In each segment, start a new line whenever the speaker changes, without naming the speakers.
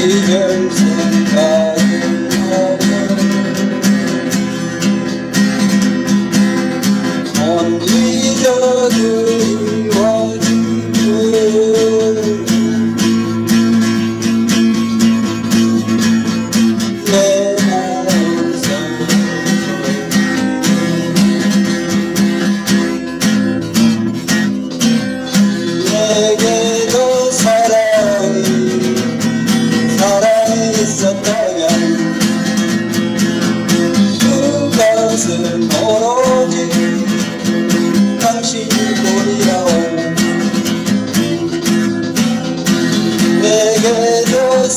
gidersen kal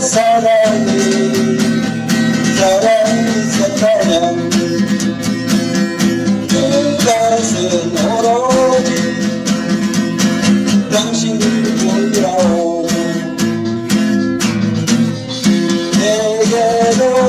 sarayı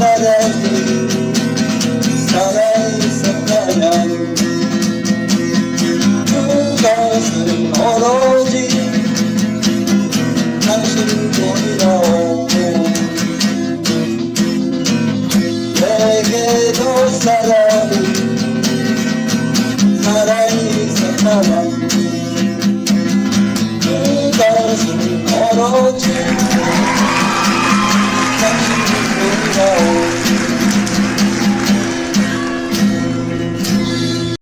saray Saray saray Gözün oroji Tanışın boyuna Ege dost saray Saray saray